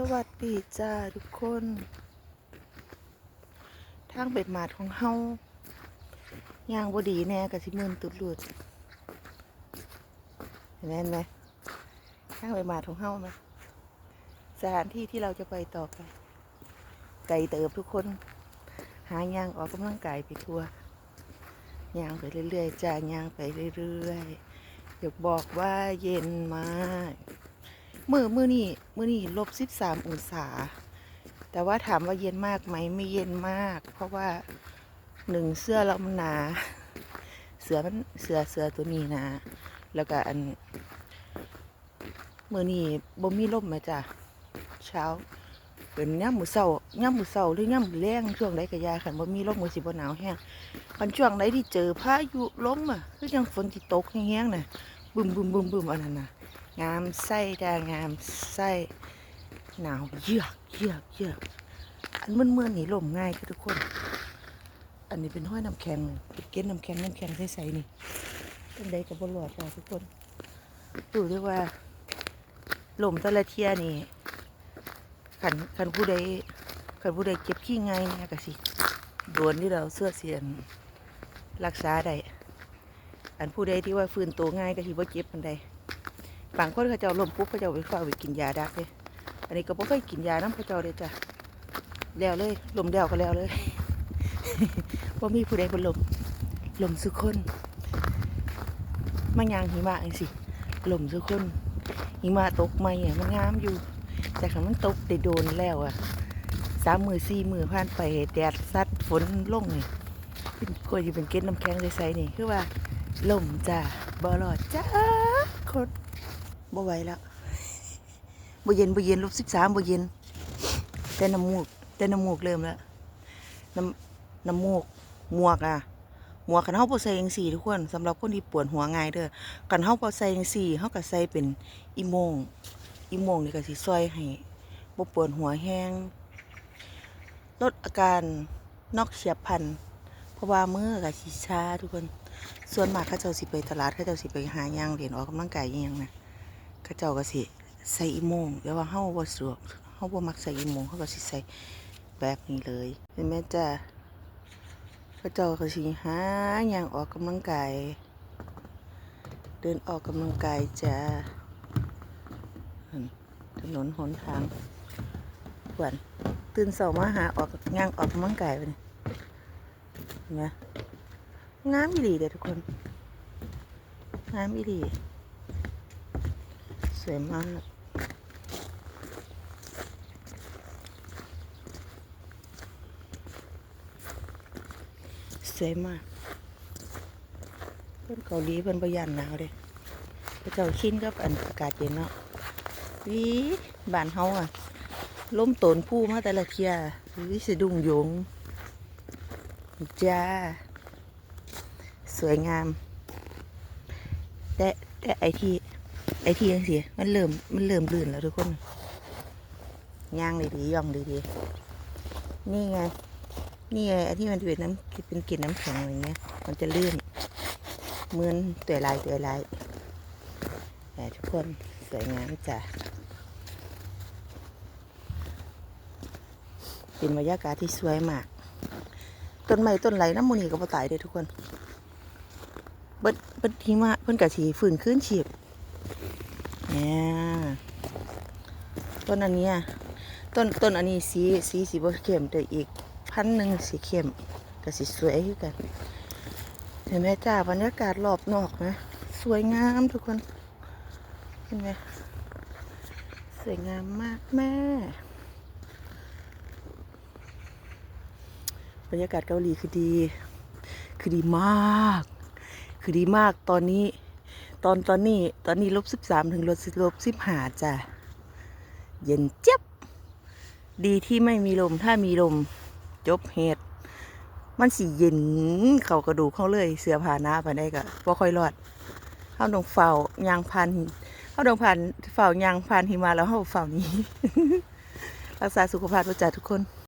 สวัสดีจ้าทุกคน ทางเป็ดหมาดของเฮาย่างบดีแน่กับสิมืนตุดหลุดเห็นไหมทางเป็ดหมาดของเฮาไหมสถานที่ที่เราจะไปต่อไป ไกลเติบทุกคน หาย่างออกกำลังกายไปทัวย่างไปเรื่อยๆจ้าย่างไปเรื่อยๆอยากบอกว่าเย็นมาก มือมือนี่มือนี่ลบสิบสามองศา แต่ว่าถามว่าเย็นมากไหมไม่เย็นมาก เพราะว่าหนึ่งเสื้อเรามันหนา เสือมันเสือเสือตัวนี้นะ แล้วก็อันมือนี่บ่มีลมมาจ้ะเช้าเป็นย่ำมือเศร้าย่ำมือเศร้าหรือย่ำมือแรงช่วงใดก็ยาขันบ่มีลมมือสิบ่หนาวแห้งมันช่วงใดที่เจอพายุลมอะคือยังฝนที่ตกแห้งๆน่ะบึมบึมบึมบึมอันนั้นน่ะ งามไส้ดางามไส้หนาวเยือกเยือกเยือกอันเมื่อเมื่อนๆนี่ลมง่ายคือทุกคน อันนี้เป็นห้อยน้ำแข็งเป็นเก็ดน้ำแข็งน้ำแข็งใสๆนี่เป็นใดกับบหลอดจ้ะทุกคนดูด้วยว่าลมต่ละเทียนี่ขันขันผู้ใดขันผู้ใดเก็บขี้ไงเนี่ยก็สิโดนที่เราเสื้อเสียนรักษาได้อันผู้ใดที่ว่าฟื้นตัวง่ายก็สิบ่เจ็บปันใด บางคนเขาเจ้าลมปุ๊บเขาเจ้าไปเฝ้าไปกินยาดักเลยอันนี้ก็บ่เคยกินยาน้ำเขาเจ้าเลยจ้ะแล้วเลยลมเดียวก็แล้วเลยบ่มีผู้ใดบนลมลมสุกคนมันยางหิมะจังสิลมสุกคนหิมะตกไหมอะมันงามอยู่ แต่คันมันตกได้โดนแล้วอะสามมือสี่มือผ่านไปแดดซัดฝนลงเนี่เป็นกล้วยที่เป็นเก็ดน้ำแข็งใสๆนี่คือว่าลมจ้ะบ่รอดจ้าคน บ่ไหวแล้วบ่เย็นบ่เย็นลบสิบสามบ่เย็น แต่น้ำมูก แต่น้ำมูกเริ่มแล้วน้ำน้ำมูกหมวกอะหมวกคันเฮาบ่ใส่จังซี่ทุกคนสำหรับคนที่ปวดหัวง่ายเด้อคันเฮาบ่ใส่จังซี่เฮาก็ใส่เป็นอีโมงอีโมงนี่ก็สิช่วยให้บ่ปวดหัวแห้งลดอาการนอกเฉียบพันเพราะว่ามือก็สิชาทุกคน ส่วนมากเขาเจ้าสิไปตลาดเขาเจ้าสิไปหาย่างเหรียญออกกำลังกายอิหยังนะ เขาเจ้าก็สิใส่อีโมงแต่ว่าเฮาบ่สะดวกเฮาบ่มักใส่อีโมงเฮาก็สิใส่แบบนี้เลยเห็นไหมจ้าเขาเจ้าก็สิหาอย่างออกกำลังกายเดินออกกำลังกายจ้าถนนหนทางหวนตื่นเช้ามาหาออกย่างออกกำลังกายไปนี่เห็นไหมงามอีหลีเด้อทุกคนงามอีหลี วยมาก สวยมาก เพื่อนเกาหลีเพื่อนประยันหนาวเลยพระเจ้าชินกับอันอากาศเย็นเนาะวิบ้านเฮาอะล้มตนผู้มาแต่ละเทียวิสะดุ้งโยงจ้า สวยงาม แต่แต่ไอที่ ไอ้ที่ยังสิมันเริ่มมันเริ่มลื่นแล้วทุกคนย่างดีๆย่องดีๆนี่ไง นี่ไงไอ้ที่มันเป็นน้ำเป็นกลิ่นน้ำแข็งอะไรเงี้ย มันจะลื่นเหมือนตัวลายตัวลายแต่ทุกคนสวยงามจ้ะเป็นบรรยากาศที่สวยมาก ต้นไม้ต้นไหลน้ำมูนีก็บ่ตายเลยทุกคน เบิดเบิดหิมะเพิ่นกะสีฝืนขึ้นฉีบ เนี่ยต้นอันนี้ต้นต้นอันนี้สีสีสีบเข้มแต่อีกพันหนึ่งสีเข้มก็สีสวยกัน เห็นไหมจ้าบรรยากาศรอบนอกนะ สวยงามทุกคน เห็นไหมสวยงามมากแม่บรรยากาศเกาหลีคือดี คือดีมาก คือดีมากตอนนี้ ตอนตอนนี้ตอนนี้ลบสิบสามถึงลบลบสิบห้าจ้ะ เย็นเจ็บ ดีที่ไม่มีลมถ้ามีลม จบเหตุ มันสิเย็นเข้ากระดูกเขาเลย เสือผ่าหน้าไปได้ก็บ่ค่อยรอดเข้าต้องเฝ้ายางพันเข้าต้องผ่านเฝ้ายางพันหิมาแล้วเข้าเฝ้านี้ รักษาสุขภาพด้วยจ้ะทุกคน